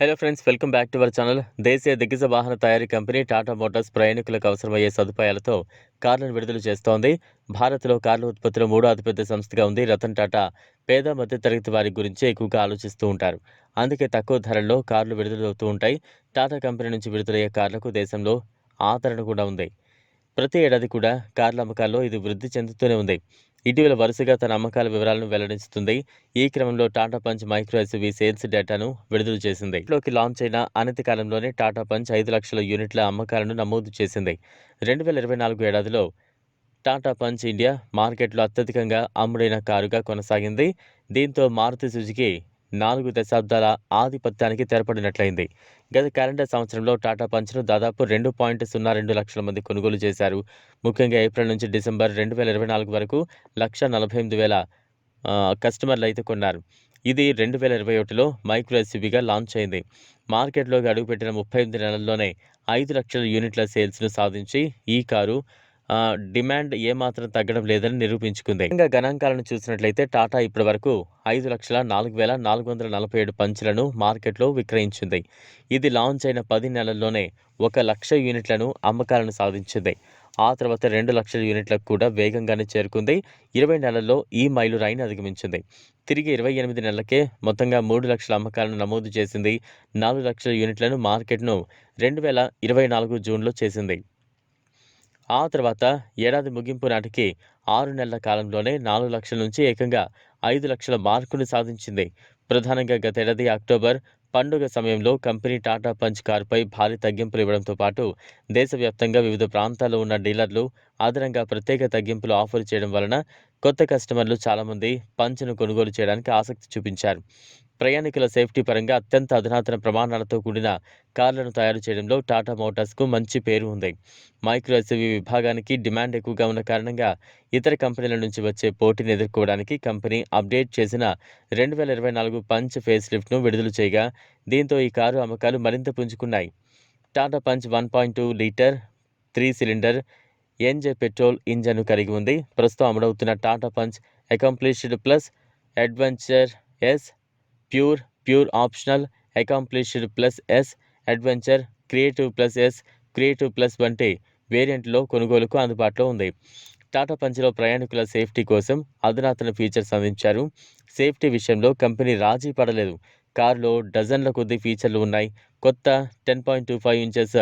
Hello friends welcome back to our channel దేశీయ దిగ్గజ వాహన తయారీ కంపెనీ టాటా మోటార్స్ ప్రయాణికులకు అవసరమయ్యే సదుపాయాలతో కార్లను విడుదల చేస్తోంది. భారత్లో కార్ల ఉత్పత్తిలో మూడో అతిపెద్ద సంస్థగా ఉంది రతన్ టాటా పేద మధ్యతరగతి వారి గురించి ఎక్కువగా ఆలోచిస్తూ ఉంటారు. అందుకే తక్కువ ధరల్లో కార్లు విడుదలవుతూ ఉంటాయి. టాటా కంపెనీ నుంచి విడుదలయ్యే కార్లకు దేశంలో ఆదరణ కూడా ఉంది. ప్రతి ఏడాది కూడా కార్ల అమ్మకాల్లో ఇది వృద్ధి చెందుతూనే ఉంది. ఇటీవల వరుసగా తన అమ్మకాల వివరాలను వెల్లడించుతుంది. ఈ క్రమంలో Tata Punch micro sales data విడుదల చేసింది. లోకి లాంచ్ అయిన అనతి కాలంలోనే టాటా పంచ్ ఐదు లక్షల యూనిట్ల అమ్మకాలను నమోదు చేసింది. రెండు వేల ఇరవై నాలుగు ఏడాదిలో టాటా పంచ్ ఇండియా మార్కెట్లో అత్యధికంగా అమ్ముడైన కారుగా కొనసాగింది. దీంతో మారుతి సుజుకి నాలుగు దశాబ్దాల ఆధిపత్యానికి తెరపడినట్లయింది. గత క్యాలెండర్ సంవత్సరంలో టాటా పంచ్ను దాదాపు రెండు పాయింట్ సున్నా రెండు లక్షల మంది కొనుగోలు చేశారు. ముఖ్యంగా ఏప్రిల్ నుంచి డిసెంబర్ రెండు వేల ఇరవై నాలుగు వరకు లక్ష నలభై ఎనిమిది వేల కస్టమర్లు అయితే కొన్నారు. ఇది రెండు వేల ఇరవై ఒకటిలో మైక్రో ఎస్యూబీగా లాంచ్ అయింది. మార్కెట్లోకి అడుగుపెట్టిన ముప్పై ఎనిమిది నెలల్లోనే ఐదు లక్షల యూనిట్ల సేల్స్ను సాధించి ఈ కారు డిమాండ్ ఏమాత్రం తగ్గడం లేదని నిరూపించుకుంది. ఇంకా గణాంకాలను చూసినట్లయితే టాటా ఇప్పటి వరకు ఐదు లక్షల నాలుగు వేల నాలుగు వందల నలభై ఏడు పంచులను మార్కెట్లో విక్రయించింది. ఇది లాంచ్ అయిన పది నెలల్లోనే ఒక లక్ష యూనిట్లను అమ్మకాలను సాధించింది. ఆ తర్వాత రెండు లక్షల యూనిట్లకు కూడా వేగంగానే చేరుకుంది. ఇరవై నెలల్లో ఈ మైలు రైన్ అధిగమించింది. తిరిగి ఇరవై ఎనిమిది నెలలకే మొత్తంగా మూడు లక్షల అమ్మకాలను నమోదు చేసింది. నాలుగు లక్షల యూనిట్లను మార్కెట్ను రెండు వేల ఇరవై నాలుగు జూన్లో చేసింది. ఆ తర్వాత ఏడాది ముగింపు నాటికి ఆరు నెలల కాలంలోనే నాలుగు లక్షల నుంచి ఏకంగా ఐదు లక్షల మార్కును సాధించింది. ప్రధానంగా గతేడాది అక్టోబర్ పండుగ సమయంలో కంపెనీ టాటా పంచ్ కారుపై భారీ తగ్గింపులు ఇవ్వడంతో పాటు దేశవ్యాప్తంగా వివిధ ప్రాంతాల్లో ఉన్న డీలర్లు అదనంగా ప్రత్యేక తగ్గింపులు ఆఫర్ చేయడం వలన కొత్త కస్టమర్లు చాలామంది పంచ్ను కొనుగోలు చేయడానికి ఆసక్తి చూపించారు. ప్రయాణికుల సేఫ్టీ పరంగా అత్యంత అధునాతన ప్రమాణాలతో కూడిన కార్లను తయారు చేయడంలో టాటా మోటార్స్కు మంచి పేరు ఉంది. మైక్రో ఎస్యూవీ విభాగానికి డిమాండ్ ఎక్కువగా ఉన్న కారణంగా ఇతర కంపెనీల నుంచి వచ్చే పోటీని ఎదుర్కోవడానికి కంపెనీ అప్డేట్ చేసిన రెండు వేల ఇరవై నాలుగు పంచ్ ఫేస్ లిఫ్ట్ను విడుదల చేయగా దీంతో ఈ కారు అమ్మకాలు మరింత పుంజుకున్నాయి. Tata Punch one point two litre three cylinder NJ petrol ఇంజన్ను కలిగి ఉంది. ప్రస్తుతం అమలవుతున్న Tata Punch accomplished plus adventure S pure pure optional accomplished plus S adventure creative plus S creative plus వంటి వేరియంట్లో కొనుగోలుకు అందుబాటులో ఉంది. టాటా పంచ్లో ప్రయాణికుల సేఫ్టీ కోసం అధునాతన ఫీచర్స్ అందించారు. సేఫ్టీ విషయంలో కంపెనీ రాజీ పడలేదు. కారులో డజన్ల కొద్ది ఫీచర్లు ఉన్నాయి. కొత్త ten point two five inches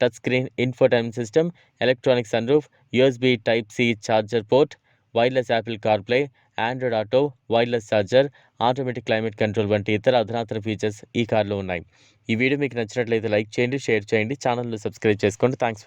touch screen infotain system electronic sunroof USB type C charger port wireless Apple CarPlay Android auto wireless charger automatic climate control వంటి ఇతర అధునాతన ఫీచర్స్ ఈ కార్లో ఉన్నాయి. ఈ వీడియో మీకు నచ్చినట్లయితే లైక్ చేయండి షేర్ చేయండి ఛానల్ను సబ్స్క్రైబ్ చేసుకోండి. థ్యాంక్స్